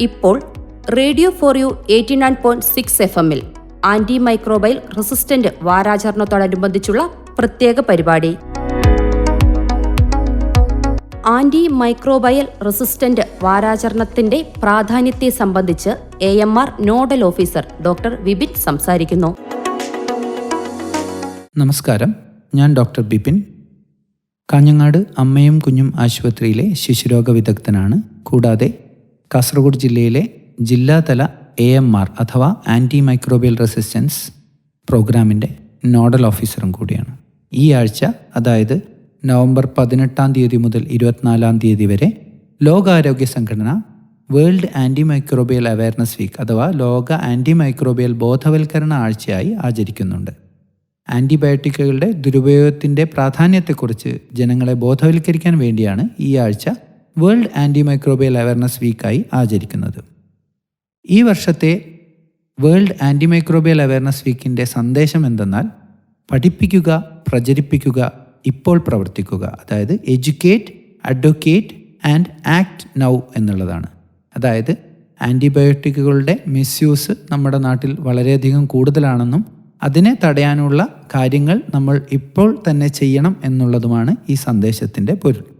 ഇപ്പോൾ radio four you eighty nine point six F എമ്മിൽ anti മൈക്രോബൈൽ resistant വാരാചരണത്തോടനുബന്ധിച്ചുള്ള പ്രത്യേക പരിപാടി. ആന്റി മൈക്രോബയൽ റെസിസ്റ്റന്റ് വാരാചരണത്തിന്റെ പ്രാധാന്യത്തെ സംബന്ധിച്ച് A M R nodal officer doctor Vipin സംസാരിക്കുന്നു. നമസ്കാരം. ഞാൻ ഡോക്ടർ ബിപിൻ കാഞ്ഞങ്ങാട് അമ്മയും കുഞ്ഞും ആശുപത്രിയിലെ ശിശുരോഗ വിദഗ്ധനാണ്. കൂടാതെ കാസർഗോഡ് ജില്ലയിലെ ജില്ലാതല എ എം ആർ അഥവാ ആന്റി മൈക്രോബിയൽ റെസിസ്റ്റൻസ് പ്രോഗ്രാമിന്റെ നോഡൽ ഓഫീസറും കൂടിയാണ്. ഈ ആഴ്ച അതായത് നവംബർ പതിനെട്ടാം തീയതി മുതൽ ഇരുപത്തിനാലാം തീയതി വരെ ലോകാരോഗ്യ സംഘടന world anti microbial awareness week അഥവാ ലോക ആന്റി മൈക്രോബിയൽ ബോധവൽക്കരണ ആഴ്ചയായി ആചരിക്കുന്നുണ്ട്. ആന്റിബയോട്ടിക്കുകളുടെ ദുരുപയോഗത്തിന്റെ പ്രാധാന്യത്തെക്കുറിച്ച് ജനങ്ങളെ ബോധവൽക്കരിക്കാൻ വേണ്ടിയാണ് ഈ ആഴ്ച വേൾഡ് ആന്റി മൈക്രോബിയൽ അവയർനെസ് വീക്കായി ആചരിക്കുന്നത്. ഈ വർഷത്തെ വേൾഡ് ആന്റി മൈക്രോബിയൽ അവയർനെസ് വീക്കിന്റെ സന്ദേശം എന്തെന്നാൽ പഠിപ്പിക്കുക പ്രചരിപ്പിക്കുക ഇപ്പോൾ പ്രവർത്തിക്കുക അതായത് educate advocate and act now എന്നുള്ളതാണ്. അതായത് ആന്റിബയോട്ടിക്കുകളുടെ മിസ്യൂസ് നമ്മുടെ നാട്ടിൽ വളരെയധികം കൂടുതലാണെന്നും അതിനെ തടയാനുള്ള കാര്യങ്ങൾ നമ്മൾ ഇപ്പോൾ തന്നെ ചെയ്യണം എന്നുള്ളതുമാണ് ഈ സന്ദേശത്തിന്റെ പൊരുൾ.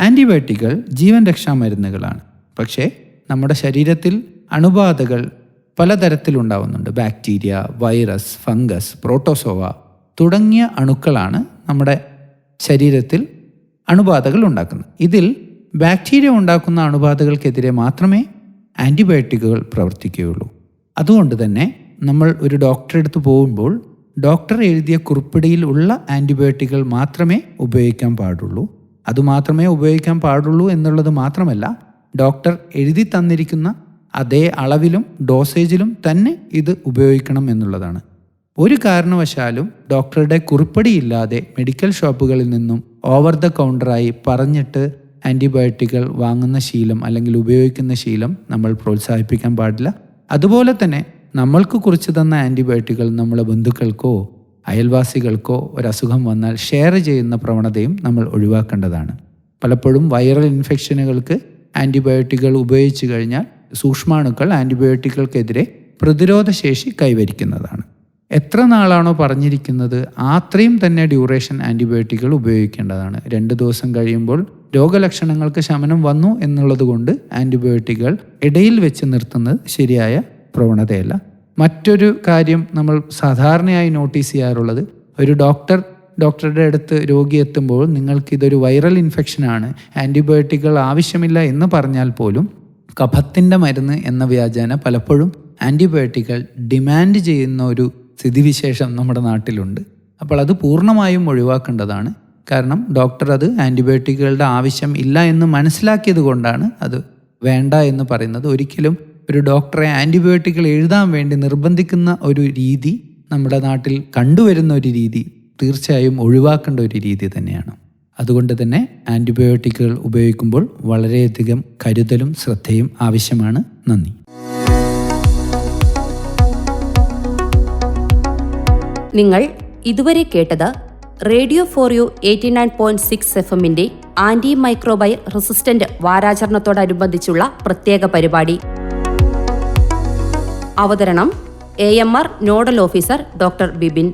ആന്റിബയോട്ടിക്കുകൾ ജീവൻ രക്ഷാ മരുന്നുകളാണ്. പക്ഷേ നമ്മുടെ ശരീരത്തിൽ അണുബാധകൾ പലതരത്തിലുണ്ടാവുന്നുണ്ട്. ബാക്ടീരിയ വൈറസ് ഫംഗസ് പ്രോട്ടോസോവ തുടങ്ങിയ അണുക്കളാണ് നമ്മുടെ ശരീരത്തിൽ അണുബാധകൾ ഉണ്ടാക്കുന്നത്. ഇതിൽ ബാക്ടീരിയ ഉണ്ടാക്കുന്ന അണുബാധകൾക്കെതിരെ മാത്രമേ ആന്റിബയോട്ടിക്കുകൾ പ്രവർത്തിക്കുകയുള്ളൂ. അതുകൊണ്ട് തന്നെ നമ്മൾ ഒരു ഡോക്ടറെ അടുത്ത് പോകുമ്പോൾ ഡോക്ടർ എഴുതിയ കുറിപ്പിടിയിൽ ഉള്ള ആന്റിബയോട്ടിക്കുകൾ മാത്രമേ ഉപയോഗിക്കാൻ പാടുള്ളൂ. അതുമാത്രമേ ഉപയോഗിക്കാൻ പാടുള്ളൂ എന്നുള്ളത് മാത്രമല്ല ഡോക്ടർ എഴുതി തന്നിരിക്കുന്ന അതേ അളവിലും ഡോസേജിലും തന്നെ ഇത് ഉപയോഗിക്കണം എന്നുള്ളതാണ്. ഒരു കാരണവശാലും ഡോക്ടറുടെ കുറിപ്പടിയില്ലാതെ മെഡിക്കൽ ഷോപ്പുകളിൽ നിന്നും ഓവർ ദ കൗണ്ടറായി പറഞ്ഞിട്ട് ആന്റിബയോട്ടിക്കുകൾ വാങ്ങുന്ന ശീലം അല്ലെങ്കിൽ ഉപയോഗിക്കുന്ന ശീലം നമ്മൾ പ്രോത്സാഹിപ്പിക്കാൻ പാടില്ല. അതുപോലെ തന്നെ നമ്മൾക്ക് കുറിച്ച് തന്ന ആന്റിബയോട്ടിക്കുകൾ നമ്മളെ ബന്ധുക്കൾക്കോ അയൽവാസികൾക്കോ ഒരസുഖം വന്നാൽ ഷെയർ ചെയ്യുന്ന പ്രവണതയും നമ്മൾ ഒഴിവാക്കേണ്ടതാണ്. പലപ്പോഴും വൈറൽ ഇൻഫെക്ഷനുകൾക്ക് ആന്റിബയോട്ടിക്കുകൾ ഉപയോഗിച്ചു കഴിഞ്ഞാൽ സൂക്ഷ്മാണുക്കൾ ആന്റിബയോട്ടിക്കുകൾക്കെതിരെ പ്രതിരോധശേഷി കൈവരിക്കുന്നതാണ്. എത്ര നാളാണോ പറഞ്ഞിരിക്കുന്നത് അത്രയും തന്നെ ഡ്യൂറേഷൻ ആന്റിബയോട്ടിക്കുകൾ ഉപയോഗിക്കേണ്ടതാണ്. രണ്ട് ദിവസം കഴിയുമ്പോൾ രോഗലക്ഷണങ്ങൾക്ക് ശമനം വന്നു എന്നുള്ളത് കൊണ്ട് ആന്റിബയോട്ടിക്കുകൾ ഇടയിൽ വെച്ച് നിർത്തുന്നത് ശരിയായ പ്രവണതയല്ല. മറ്റൊരു കാര്യം നമ്മൾ സാധാരണയായി നോട്ടീസ് ചെയ്യാറുള്ളത് ഒരു ഡോക്ടർ ഡോക്ടറുടെ അടുത്ത് രോഗി എത്തുമ്പോൾ നിങ്ങൾക്ക് ഇതൊരു വൈറൽ ഇൻഫെക്ഷനാണ് ആന്റിബയോട്ടിക്കുകൾ ആവശ്യമില്ല എന്ന് പറഞ്ഞാൽ പോലും കഫത്തിന്റെ മരുന്ന് എന്ന വ്യാജേന പലപ്പോഴും ആന്റിബയോട്ടിക്കുകൾ ഡിമാൻഡ് ചെയ്യുന്ന ഒരു സ്ഥിതിവിശേഷം നമ്മുടെ നാട്ടിലുണ്ട്. അപ്പോൾ അത് പൂർണമായും ഒഴിവാക്കേണ്ടതാണ്. കാരണം ഡോക്ടർ അത് ആന്റിബയോട്ടിക്കുകളുടെ ആവശ്യം ഇല്ല എന്ന് മനസ്സിലാക്കിയത് കൊണ്ടാണ് അത് വേണ്ട എന്ന് പറയുന്നത്. ഒരിക്കലും ഒരു ഡോക്ടറെ ആന്റിബയോട്ടിക്കുകൾ എഴുതാൻ വേണ്ടി നിർബന്ധിക്കുന്ന ഒരു രീതി നമ്മുടെ നാട്ടിൽ കണ്ടുവരുന്ന ഒരു രീതി തീർച്ചയായും ഒഴിവാക്കേണ്ട ഒരു രീതി തന്നെയാണ്. അതുകൊണ്ട് തന്നെ ആന്റിബയോട്ടിക്കുകൾ ഉപയോഗിക്കുമ്പോൾ വളരെയധികം കരുതലും ശ്രദ്ധയും ആവശ്യമാണ്. നന്ദി. നിങ്ങൾ ഇതുവരെ കേട്ടത് radio four you eighty nine point six F എമ്മിന്റെ ആന്റി മൈക്രോബയൽ റെസിസ്റ്റന്റ് വാരാചരണത്തോടനുബന്ധിച്ചുള്ള പ്രത്യേക പരിപാടി. അവതരണം A M R nodal officer doctor Bibin